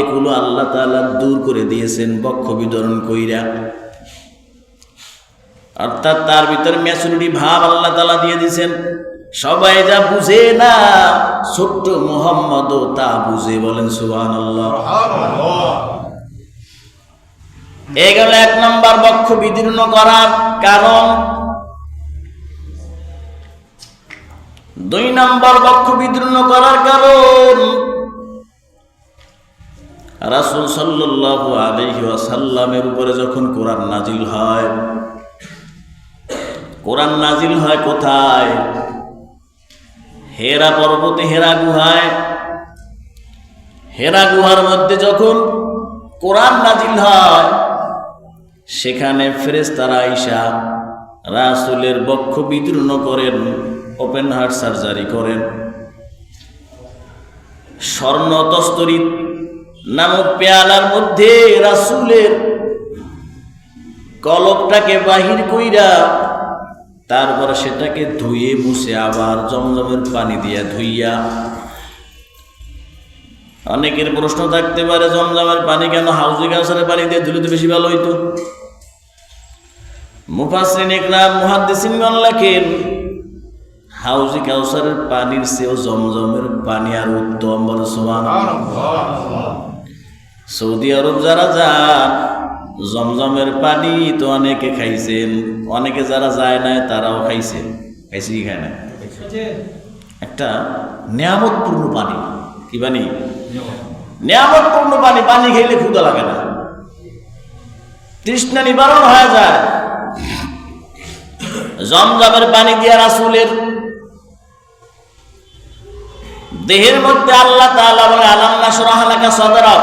এগুলো আল্লাহ তাআলা দূর করে দিয়েছেন বক্ষ বিতরণ কইরা। অর্থাৎ তার ভিতরে ম্যাচুরিটি ভাব আল্লাহ তাআলা দিয়ে দিয়েছেন। সবাই যা বুঝে না, ছোট্ট মোহাম্মদও তা বুঝে বলেন সুবহানাল্লাহ। এই গেল এক নম্বর বক্ষ বিদীর্ণ করার কারণ। দুই নম্বর বক্ষ বিদীর্ণ করার কারণ রাসূল সাল্লাল্লাহু আলাইহি ওয়াসাল্লামের উপরে যখন কোরআন নাজিল হয়, কোরআন নাজিল হয় কোথায়? হেরা পর্বতে হেরা গুহায়। হেরা গুহার মধ্যে যখন কোরআন নাজিল হয়, সেখানে ফেরেস্তারা আইসা রাসুলের বক্ষ বিদীর্ণ করেন, ওপেন হার্ট সার্জারি করেন। স্বর্ণ তস্তরী নামক পেয়ালার মধ্যে রাসুলের কলকটাকে বাহির কইরা তারপরে সেটাকে ধুয়ে, মুছে, আবার জমজমের পানি দিয়া ধুইয়া। অনেকের প্রশ্ন থাকতে পারে, জমজমের পানি কেন হাউজি কাউসারের পানি দিয়ে ধুলে তো বেশি ভালো হইতো? মুফাসরিন একরাম মুহাদ্দিসিনগণ লেখেন, হাউজি কাউসারের পানির চেয়েও জমজমের পানি আর উত্তম বলে সুবহানাল্লাহ। সৌদি আরব যারা যান, জমজমের পানি তো অনেকে খাইছেন, অনেকে যারা যায় না তারাও খাইছে। খাইছে কি খায় না একটা নিয়ামতপূর্ণ পানি। কি পানি? নিয়ামতপূর্ণ পানি পানি খেলে ক্ষুদা লাগে না। তৃষ্ণা নিবারণ হয়ে যায়। জমজমের পানি দিয়া রাসুলের দেহের মধ্যে আল্লাহ তাআলা বলে, আলাম নাশরাহ লাকা সাদরাক?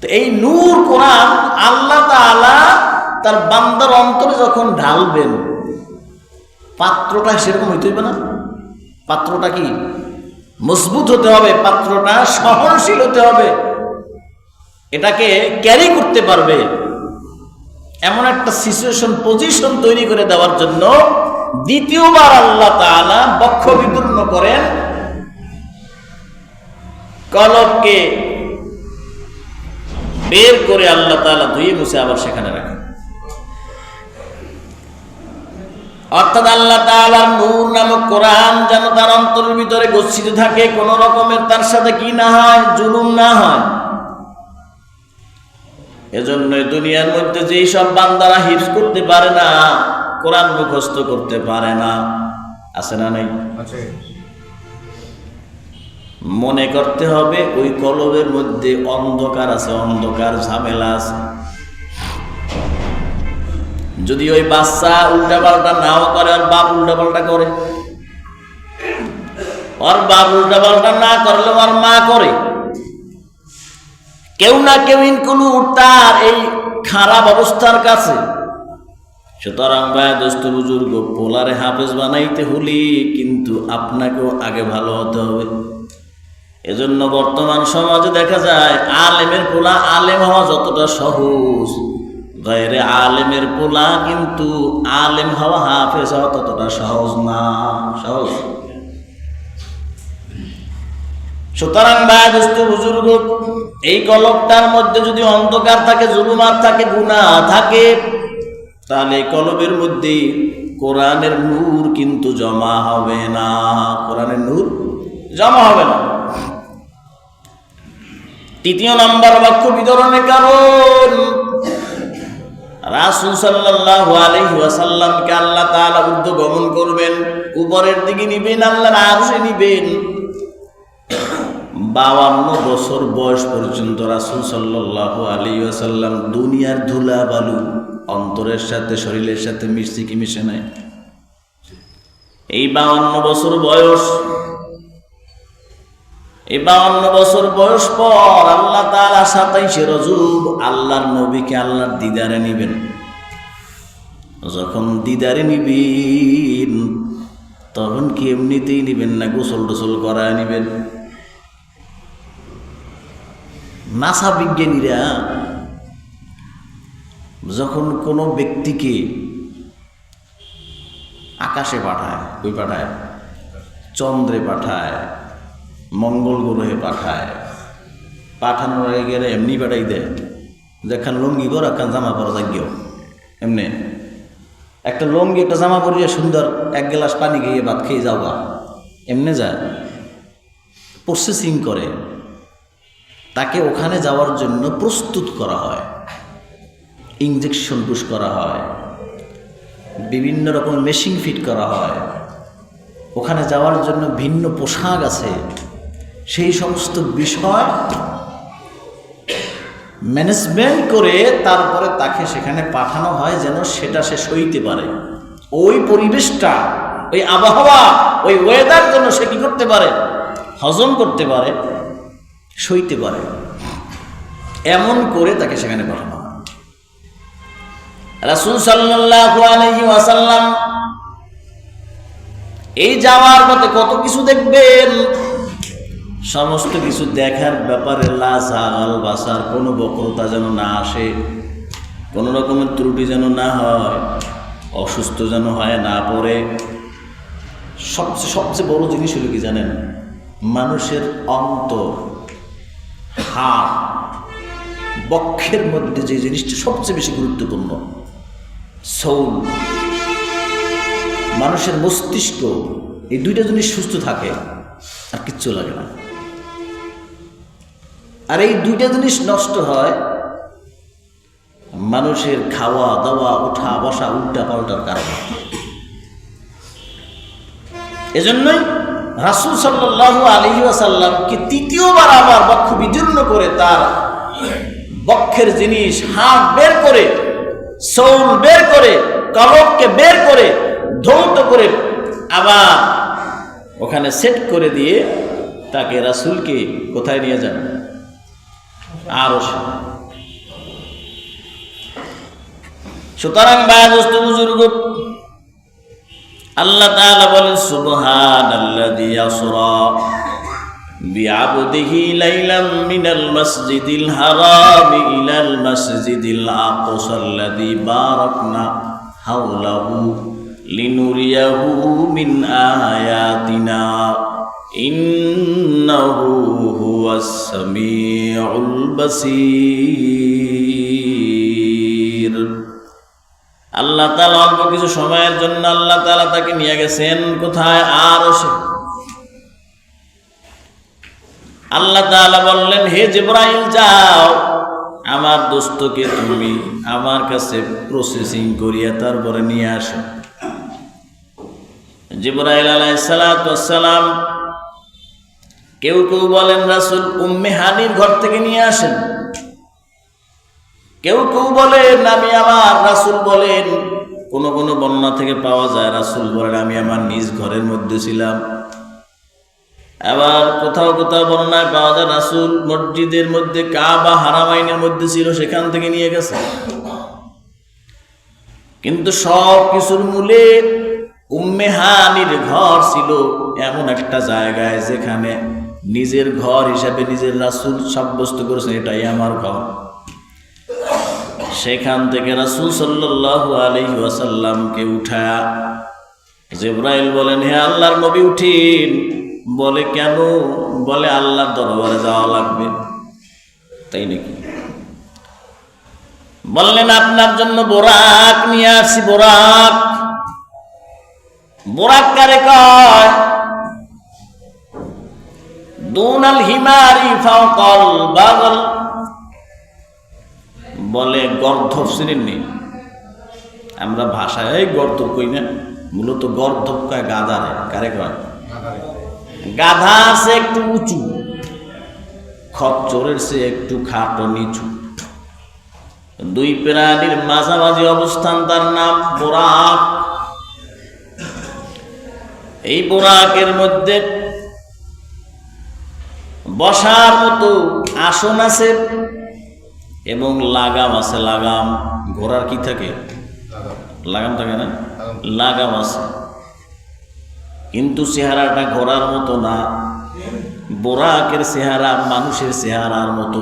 তো এই নূর কোরআন আল্লাহ তার বান্দার অন্তরে যখন ঢালবেন, পাত্রটা সেরকম হইতে হইবে না? পাত্রটা কি মজবুত হতে হবে, পাত্রটা সহনশীল হতে হবে। এটাকে ক্যারি করতে পারবে। এমন একটা সিচুয়েশন পজিশন তৈরি করে দেওয়ার জন্য দ্বিতীয়বার আল্লাহ বক্ষ বিদীর্ণ করেন। কলবকে বের করে আল্লাহ তাআলা ধুয়ে মুছে আবার সেখানে রাখেন অর্থাৎ আল্লাহ তাআলার নূর নামক কোরআন যেন তার অন্তরের ভিতরে গচ্ছিত থাকে, কোন রকমের তার সাথে কি না হয়, জুলুম না হয়। এজন্য দুনিয়ার মধ্যে যেই সব বান্দারা হিফজ করতে পারে না, কোরআন মুখস্থ করতে পারে না। আছে না নাই? মনে করতে হবে, ওই কলবের মধ্যে অন্ধকার আছে, অন্ধকার ঝামেলা আছে। যদি ওই বাচ্চা উল্টা পাল্টা নাও করে, আর বাপ উল্টা পাল্টা করে। ওর বাপ উল্টা পাল্টা না করলে ওর মা করে। কেউ না কেউ ইনক্লুড তার এই খারাপ অবস্থার কাছে। সুতরাং ভাই, দোস্ত, বুজুর্গ, পোলারে হাফেজ বানাইতে হলি, কিন্তু আপনাকেও আগে ভালো হতে হবে। এজন্য বর্তমান সমাজে দেখা যায় আলেমের পোলা আলেম হওয়া যতটা সহজ। গায়েরে আলেমের পোলা কিন্তু আলেম হওয়া, হাফেজ হওয়া ততটা সহজ না। সহজ। সুতরাং ভাই দোস্ত বুজুর্গ, এই কলকটার মধ্যে যদি অন্ধকার থাকে জুলুমার থাকে গুণা থাকে, তাহলে কলবের মধ্যে কোরআনের নূর কিন্তু জমা হবে না। কোরআনের নূর জমা হবে না। তৃতীয় নাম্বার বাক্য বিতরণের কারণ। রাসুল সাল্লাল্লাহু আলাইহি ওয়াসাল্লামকে আল্লাহ তাআলা ঊর্ধ্ব গমন করবেন, উপরের দিকে নিবেন, আল্লাহর আরশে নিবেন। বাউান্ন বছর বয়স পর্যন্ত রাসুল সাল্লাল্লাহু আলাইহি ওয়াসাল্লাম দুনিয়ার ধুলা বালু অন্তরের সাথে, শরীরের সাথে মিশছে কি মিশে নাই? এই বাউান্ন বছর বয়স এই বাউন্ন বছর বয়স পর আল্লাহ তালা সাতাইশে রজুব আল্লাহর নবীকে আল্লাহর দিদারে নিবেন। যখন দিদারে নিবেন, তখন কি এমনিতেই নিবেন না গোসল টোসল করায় নিবেন? নাসা বিজ্ঞানীরা যখন কোনো ব্যক্তিকে আকাশে পাঠায় ওই পাঠায়? চন্দ্রে পাঠায় মঙ্গল গ্রহে পাঠায়। পাঠানোর আগে গেলে এমনি পাঠাই দেয়। যেখান লুঙ্গি কর একখান জামা পরা যাগিও এমনি। একটা লুঙ্গি, একটা জামা পরিয়ে সুন্দর এক গ্লাস পানি খেয়ে ভাত খেয়ে যাও গা এমনি যায়। প্রসেসিং করে। তাকে ওখানে যাওয়ার জন্য প্রস্তুত করা হয়। ইঞ্জেকশন পুশ করা হয়। বিভিন্ন রকম মেশিন ফিট করা হয়। ওখানে যাওয়ার জন্য ভিন্ন পোশাক আছে। সেই সমস্ত বিষয় ম্যানেজমেন্ট করে তারপরে তাকে সেখানে পাঠানো হয় যেন সেটা সে সইতে পারে। ওই পরিবেশটা, ওই আবহাওয়া, ওই ওয়েদার যেন সে কি করতে পারে, হজম করতে পারে, সইতে পারে। এমন করে তাকে সেখানে পাঠানো এই যাওয়ার মতে কত কিছু দেখবেন। সমস্ত কিছু দেখার ব্যাপারে লাজাল বাসার কোনো বক্রতা যেন না আসে, কোনো রকমের ত্রুটি যেন না হয়, অসুস্থ যেন হয়, না পড়ে। সবচেয়ে সবচেয়ে বড় জিনিস হলো কি জানেন? মানুষের অন্তর, হাত, বক্ষের মধ্যে যে জিনিসটা সবচেয়ে বেশি গুরুত্বপূর্ণ সৌল মানুষের মস্তিষ্ক, এই দুইটা জিনিস সুস্থ থাকে, আর কিচ্ছু লাগে না। আর এই দুইটা জিনিস নষ্ট হয়, মানুষের খাওয়া, দাওয়া, উঠা, বসা, উল্টা পাল্টার কারণে। এজন্যই রাসুল সাল্লাহ আলী আসাল্লামকে তৃতীয়বার আবার বক্ষ বিদীর্ণ করে তার বক্ষের জিনিস হাত বের করে সৌল বের করে, কলককে বের করে, ধৌত করে আবার ওখানে সেট করে দিয়ে তাকে রাসুলকে কোথায় নিয়ে যান? আরও। সুতরাং বাজস্ত বুজুর্গ, আল্লাহ তাআলা বলেন, সুবহানাল্লাযী আসরা বিআবদিহি লাইলাম মিনাল মাসজিদিল হারাম ইলাল মাসজিদিল আকসাল্লাযী বারাকনা হাওলাহু লিনুরিয়াহু মিন আয়াতিনা ইন্নাহু هو السميع البصير আল্লাহ তালা অল্প কিছু সময়ের জন্য আল্লাহ তালা তাকে নিয়ে গেছেন কোথায় আরো সে আল্লাহ তাআলা বললেন হে জিব্রাইল যাও আমার দোস্তকে তুমি আমার কাছে প্রসেসিং করিয়া তারপরে নিয়ে আসো জিব্রাইল আলাইসালাম কেউ কেউ বলেন, রাসুল, উম্মে হানির ঘর থেকে নিয়ে আসেন। কেউ কেউ বলেন, আমি আমার রাসুল বলেন। কোন কোনো বন্যা থেকে পাওয়া যায়, রাসুল বলেন, আমি আমার নিজ ঘরের মধ্যে ছিলাম। আবার কোথাও কোথাও বর্ণনায় পাওয়া যায়, রাসুল মসজিদের মধ্যে কা বা হারামাইনের মধ্যে ছিল, সেখান থেকে নিয়ে গেছে। কিন্তু সব কিছুর মূলে উম্মেহানির ঘর ছিল এমন একটা জায়গায় যেখানে নিজের ঘর হিসাবে নিজের রাসুল সাব্যস্ত করেছেন, এটাই আমার ঘর। সেখান থেকে রাসুল সাল্লাল্লাহু আলাইহি ওয়াসাল্লামকে উঠা জিব্রাইল বলেন, হে আল্লাহর নবী, উঠিন। বলে, কেন? বলে, আল্লাহর দরবারে যাওয়া লাগবে। তাই নাকি? বললেন, আপনার জন্য বোরাক নিয়ে আসছি বোরাক। বোরাক কারে কয়? দুনাল হিমারি ফাওকাল বাগল। বলে গর্ধব চিনেননি আমরা ভাষায় গর্ধব কই না? মূলত গর্ধব কয় গাদারে কারে কয়? গাধা আছে একটু উঁচু। খচ্চরের সে একটু খাটো নিচু। দুই প্রাণীর মাঝামাঝি অবস্থান তার নাম বোরাক। এই বোরাকের মধ্যে বসার মতো আসন আছে এবং লাগাম আছে, লাগাম। ঘোড়ার কি থাকে? লাগাম থাকে না? লাগাম আছে। কিন্তু চেহারাটা ঘোড়ার মতো না। বোরাকের চেহারা মানুষের চেহারার মতো।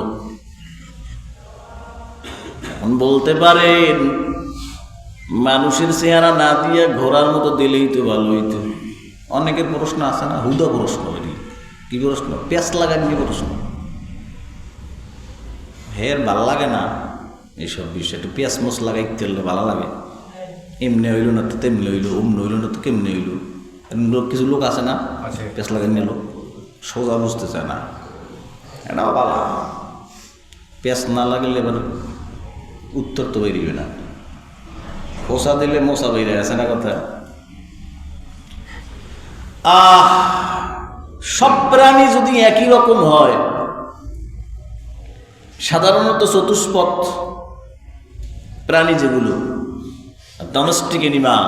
এখন বলতে পারেন, মানুষের চেহারা না দিয়ে ঘোড়ার মতো দিলেই তো ভালো হইতো। অনেকের প্রশ্ন আছে না, হুদা প্রশ্ন এটি। কি প্রশ্ন পেঁচ লাগান কি প্রশ্ন হের ভালো লাগে না এইসব বিষয় একটু পেঁয়াজ মশ লাগাই তেললে ভালো লাগে। এমনি হইল না তো তেমনি হইল অমনি হইল না তো কেমনি হইল? লোক কিছু লোক আছে না। পেঁয়াজ লাগাই নিল সোজা বুঝতে চায় না। এটাও ভালো। পেঁয়াজ না লাগলে এবার উত্তর তো বেরিয়ে না। পোষা দিলে মশা বেরিয়ে আছে না কথা? আহ! সব প্রাণী যদি একই রকম হয় সাধারণত চতুষ্পদ প্রাণী যেগুলো ডোমেস্টিক এনিমাল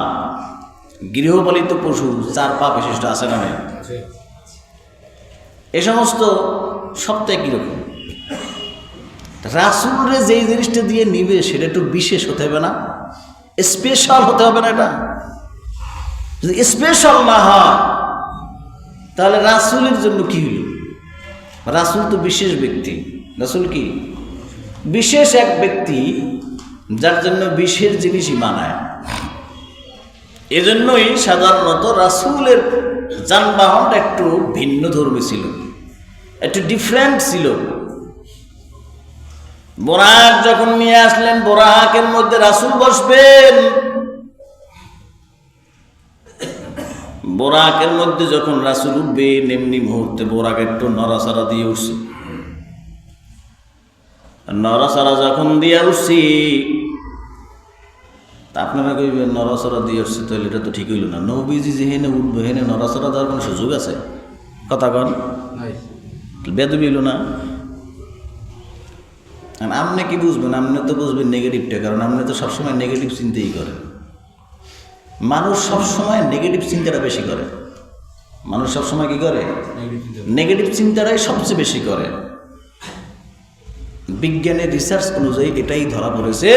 গৃহপালিত পশু চার পা বিশিষ্ট আছে না এ সমস্ত সব তো একই রকম। রাসুলরে যেই জিনিসটা দিয়ে নিবে সেটা একটু বিশেষ হতে হবে না। স্পেশাল হতে হবে না এটা। যদি স্পেশাল না হয় তাহলে রাসুলের জন্য কি হইল? রাসুল তো বিশেষ ব্যক্তি। রাসুল কি? বিশেষ এক ব্যক্তি যার জন্য বিশেষ জিনিসই মানায় এজন্যই সাধারণত রাসুলের যানবাহনটা একটু ভিন্ন ধর্মী ছিল। একটু ডিফারেন্ট ছিল। বোরাক যখন নিয়ে আসলেন, বোরাকের মধ্যে রাসুল বসবেন। বোরাকের মধ্যে যখন রাসুল উঠবে এমনি মুহূর্তে বোরাক একটু নড়াচড়া দিয়ে উঠছে। নড়াচড়া যখন দিয়ে উঠছি তা আপনারা কইবেন নড়াচড়া দিয়ে উঠছে তাহলে এটা তো ঠিক হইল না। নবীজি যে হেনে উঠবে হেনে নড়াচড়া দেওয়ার কোনো সুযোগ আছে? কথা কন। নাই। বেদবি হইল না। আপনি কি বুঝবেন? আপনি তো বুঝবেন নেগেটিভটা কারণ আপনি তো সবসময় নেগেটিভ চিন্তাই করেন। মানুষ সবসময় নেগেটিভ চিন্তাটা বেশি করে। মানুষ সবসময় কি করে? নেগেটিভ চিন্তাটাই সবচেয়ে বেশি করে। বিজ্ঞানের রিসার্চ অনুযায়ী এটাই ধরা পড়েছে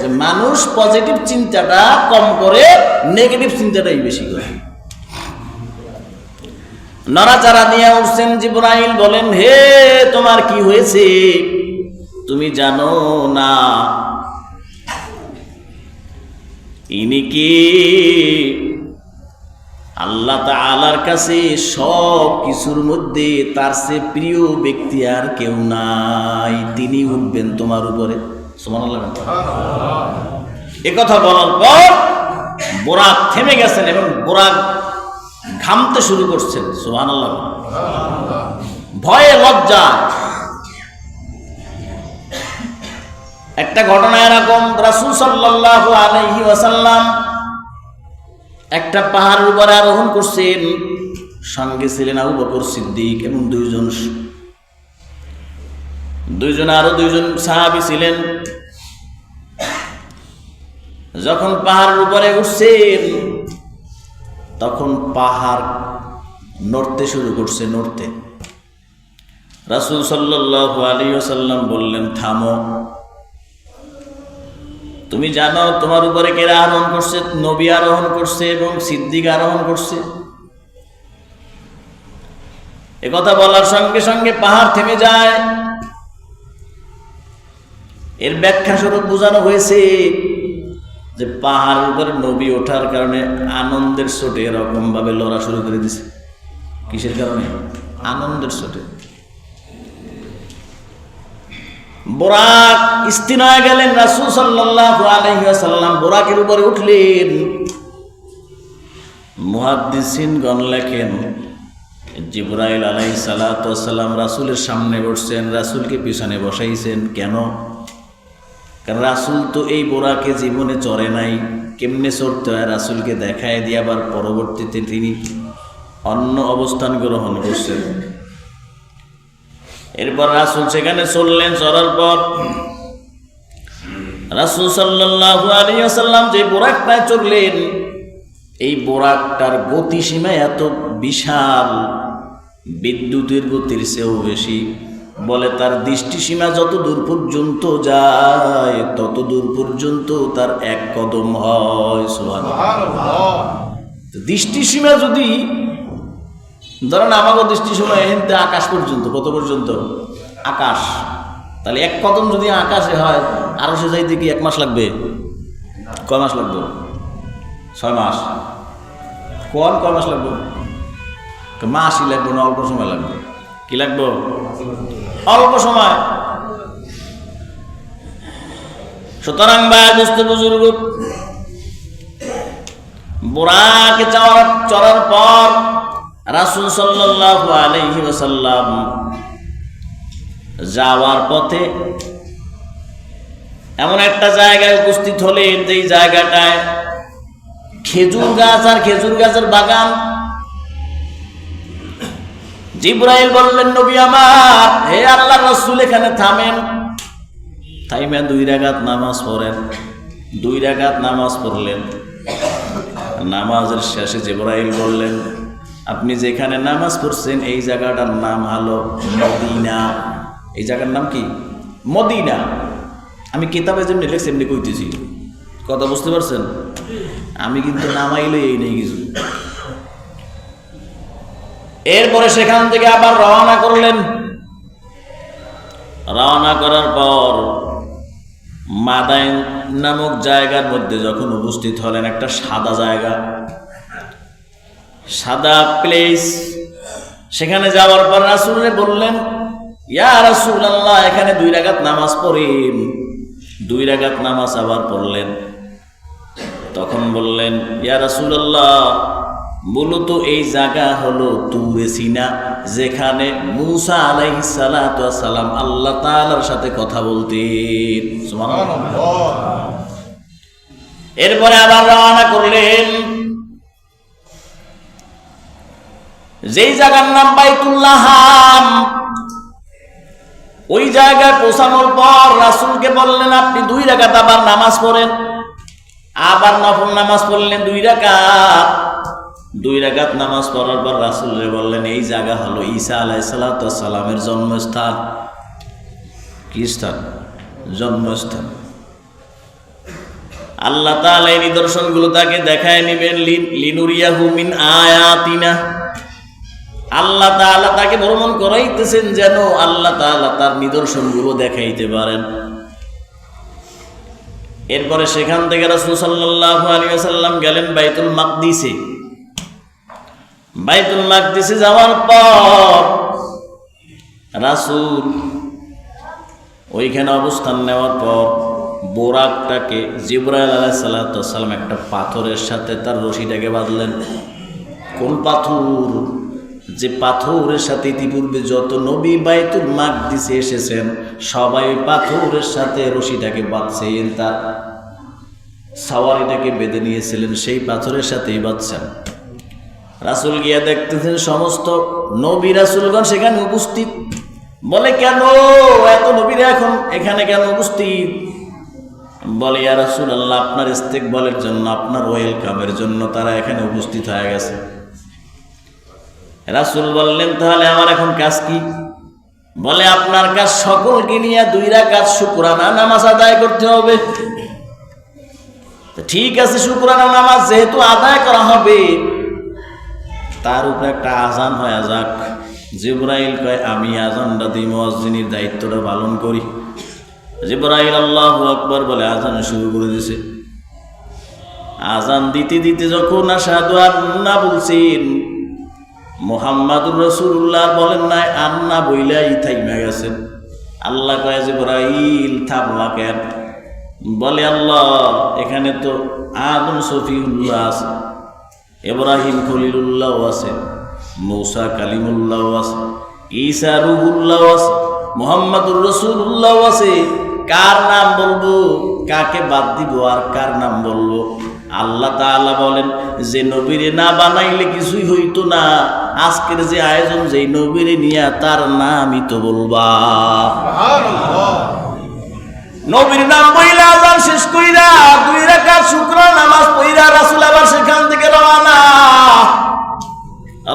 যে মানুষ পজিটিভ চিন্তাটা কম করে নেগেটিভ চিন্তাটাই বেশি করে। নড়াচাড়া দিয়ে উঠছেন জিব্রাইল বলেন হে তোমার কি হয়েছে? তুমি জানো না ইনি কি? আল্লাহ তাআলার কাছে সব কিছুর মধ্যে তার সে প্রিয় ব্যক্তি আর কেউ নাই। তিনি উঠবেন তোমার উপরে। কথা বলার পর বোরাক থেমে গেছেন এবং বোরাক ঘামতে শুরু করছেন। সুবহানাল্লাহ ভয়ে লজ্জা একটা ঘটনা এরকম, রাসূল সাল্লাল্লাহু আলাইহি ওয়াসাল্লাম একটা পাহাড়ের উপরে আরোহণ করছেন। সঙ্গে ছিলেন আবু বকর সিদ্দিক এবং দুইজন দুইজন আরও দুইজন সাহাবি ছিলেন। যখন পাহাড়ের উপরে উঠছেন, তখন পাহাড় নড়তে শুরু করছে, নড়তে। রাসূল সাল্লাল্লাহু আলাইহি ওয়াসাল্লাম বললেন, থামো। তুমি জানো তোমার উপরে কে আরোহণ করছে? নবী আরোহণ করছে এবং সিদ্দিক আরোহণ করছে। কথা বলার সঙ্গে সঙ্গে পাহাড় থেমে যায়। এর ব্যাখ্যা স্বরূপ বোঝানো হয়েছে যে পাহাড়ের উপরে নবী ওঠার কারণে আনন্দের চোটে এরকম ভাবে লড়া শুরু করে দিছে। কিসের কারণে? আনন্দের চোটে বোরাক হয়ে গেলেন রাসুল সাল্লাল্লাহু আলাইহি ওয়াসাল্লাম। বোরাকের উপরে উঠলেন। মুহাদ্দিসিনগণ লেখেন, জিব্রাইল আলাইহিস সালাতু ওয়াসাল্লাম রাসূলের সামনে বসছেন, রাসূলকে পিছনে বসাইছেন। কেন? কারণ রাসূল তো এই বোরাকে জীবনে চড়ে নাই। কেমনে চড়তে হয়? রাসূলকে দেখায় দিয়ে আবার পরবর্তীতে তিনি অন্য অবস্থান গ্রহণ করছেন। এরপর রাসুল সেখানে চললেন চলার পর রাসুল সাল্লাল্লাহু আলাইহি ওয়াসাল্লাম যে বোরাকটায় চললেন এই বোরাকটার গতিসীমা এত বিশাল বিদ্যুতের গতির চেয়েও বেশি বলে তার দৃষ্টিসীমা যত দূর পর্যন্ত যায় তত দূর পর্যন্ত তার এক কদম হয়। তো দৃষ্টিসীমা যদি ধরেন আমাকে সময় এহেনতে আকাশ পর্যন্ত, কত পর্যন্ত? আকাশ। তাহলে এক কদম যদি আকাশে হয়, আরও সে যাইতে কি এক মাস লাগবে? কয় মাস লাগবে? ছয় মাস। কোন কয় মাস লাগবে? মাসই লাগবে না, অল্প সময় লাগবে। কি লাগবে? অল্প সময়। সুতরাং দুস্থ বুজুর্গ বোরাকে যাওয়ার চড়ার পর রাসুল সাল্লাল্লাহু আলাইহি ওয়াসাল্লাম যাওয়ার পথে এমন একটা জায়গায় উপস্থিত হলেন, যেই জায়গাটায় খেজুর গাছ আর খেজুর গাছের বাগান। জিব্রাইল বললেন, নবী আমার, হে আল্লাহ রসুল, এখানে থামেন। থাইমা দুই রাগাত নামাজ পড়েন, দুই রাগাত নামাজ পড়লেন। নামাজের শেষে জিব্রাইল বললেন আপনি যেখানে নামাজ পড়ছেন, এই জায়গাটার নাম হলো মদিনা। এই জায়গার নাম কি? মদিনা। আমি কিতাবে যেমনি লিখছি, এমনি কইতেছি। কথা বুঝতে পারছেন? আমি কিন্তু নামাইলে এই নেই কিছু। এরপরে সেখান থেকে আবার রওনা করলেন। রওনা করার পর মাদাইন নামক জায়গার মধ্যে যখন উপস্থিত হলেন, একটা সাদা জায়গা। সাদা প্লেস সেখানে যাওয়ার পর রাসুলে বললেন ইয়া রাসুল আল্লাহ এখানে দুই রাগাত নামাজ পড়েন দুই রাগাত নামাজ আবার পড়লেন। তখন বললেন ইয়া রাসুল আল্লাহ মূলত এই জায়গা হলো তুরে সিনা যেখানে মুসা সালাতু সালাম আল্লাহ তাআলার সাথে কথা বলতেন। এরপরে আবার রওনা করলেন। যেই জায়গার নাম বাইতুল্লাহাম ওই জায়গায় পৌঁছানোর পর রাসূলকে বললেন, আপনি দুই রাকাত আবার নামাজ পড়েন। আবার নফল নামাজ পড়লেন দুই রাকাত। দুই রাকাত নামাজ পড়ার পর রাসুলে বললেন, এই জায়গা হলো ঈসা আলাইসালামের জন্মস্থান। কি স্থান? জন্মস্থান। আল্লাহ তাআলা এই নিদর্শনগুলো তাকে দেখায় নিবেন, লিন- লিনুরিয়াহু মিন আয়াতিনা। আল্লাহ তাআলা তাকে ভ্রমণ করাইতেছেন যেন আল্লাহ তাআলা তার নিদর্শনগুলো দেখাইতে পারেন। এরপরে সেখান থেকে রাসূল সাল্লাল্লাহু আলাইহি ওয়াসাল্লাম গেলেন বাইতুল মাকদিসে। বাইতুল মাকদিসে যাওয়ার পর রাসূল ওইখানে অবস্থান নেওয়ার পর বোরাকটাকে জিব্রাইল আলাইহিস সালাম একটা পাথরের সাথে তার রশিটাকে বাঁধলেন। কোন পাথর? যে পাথরের সাথে ইতিপূর্বে যত নবী বাইতুল মাকদিসে এসেছেন, সবাই পাথরের সাথে রশিটাকে বাঁধছেন তার সাওয়ারিটাকে বেঁধে নিয়েছিলেন, সেই পাথরের সাথেই বাঁধছেন। রাসুল গিয়া দেখতেছেন সমস্ত নবী রাসুলগণ সেখানে উপস্থিত। বলে, কেন? এত নবীরা এখন এখানে কেন উপস্থিত? বলে, ইয়া রাসুল আল্লাহ আপনার ইস্তেক বলের জন্য, আপনার ওয়েলকামের জন্য তারা এখানে উপস্থিত হয়ে গেছে। রাসুল বললেন, তাহলে আমার এখন কাজ কি? বলে, আপনার কাজ সকলকে নিয়ে দুইরা কাজ শুক্রানা নামাজ আদায় করতে হবে। ঠিক আছে, শুক্রানা নামাজ যেহেতু আদায় করা হবে, তার উপরে একটা আজান হয়ে যাক। জিব্রাইল কয়, আমি আজানটা দিই মসজিনের দায়িত্বটা পালন করি। জিব্রাইল আল্লাহ আকবর বলে আজান শুরু করে দিছে। আজান দিতে দিতে যখন আসাদু আন্না বলছেন মোহাম্মদুর রসুল্লাহ বলেন নাই আন্না বইলাই থাইমা গেছেন আল্লাহ কয় জিব্রাইল থামলা কেন বলে আল্লাহ, এখানে তো আদম সফিউল্লাহ আছে এব্রাহিম খলিলুল্লাহ আছে, মৌসা কালিমুল্লাহ আছে, ঈসা রুহুল্লাহ আছে, মোহাম্মদুর রসুল্লাহ আছে। কার নাম বলব, কাকে বাদ দিব আর কার নাম বলব? আল্লাহ তাআলা বলেন যে নবীরে না বানাইলে কিছুই হইতো না। আজকের যে আয়োজন যে নবীরে নিয়ে তার নামই তো বলবা। নবীর নাম বইলা আজান শেষ কইরা দুই রাকাত শুক্র নামাজ পইরা রাসূল আবার সেখান থেকে রওনা।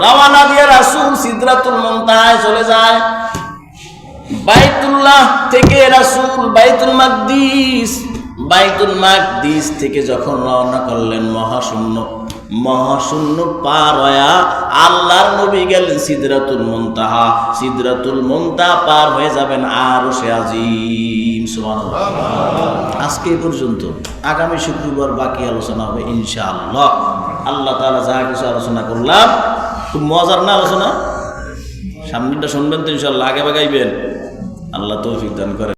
রওনা দিয়ে রাসূল সিদ্রাতুল মুনতাহায় চলে যায়। বাইতুল্লাহ থেকে রাসূল বাইতুল মাকদিস বাইতুল মাকদিস থেকে যখন রওনা করলেন মহাশূন্য মহাশূন্য পার হয়া আল্লাহর নবী গেলেন সিদরাতুল মুনতাহা। সিদরাতুল মুনতাহা পার হয়ে যাবেন আর সে আজিম আজকে পর্যন্ত আগামী শুক্রবার বাকি আলোচনা হবে ইনশাআল্লাহ। আল্লাহ তাআলা যা কিছু আলোচনা করলাম, খুব মজার না আলোচনা? সামনেটা শুনবেন তো ইনশাল্লাহ আগে বাগাইবেন আল্লাহ তৌফিক দান করে